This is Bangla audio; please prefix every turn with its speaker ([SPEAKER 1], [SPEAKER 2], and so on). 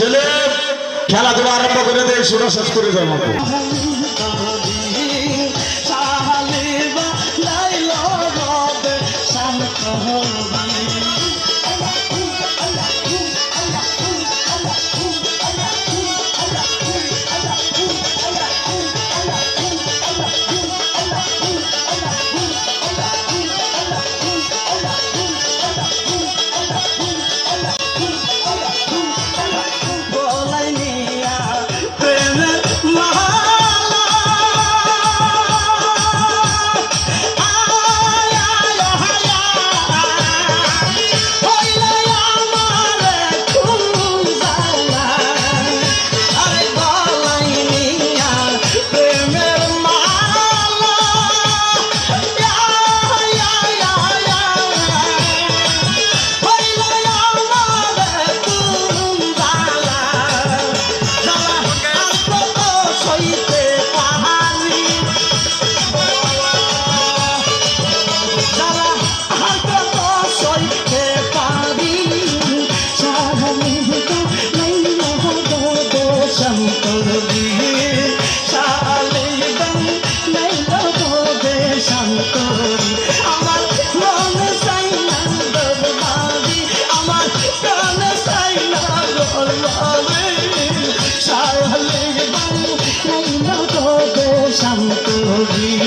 [SPEAKER 1] ছেলে খেলাধুলা আরম্ভ করে দেয় সেটা শেষ করে যায় মতো
[SPEAKER 2] শান্ত হবি।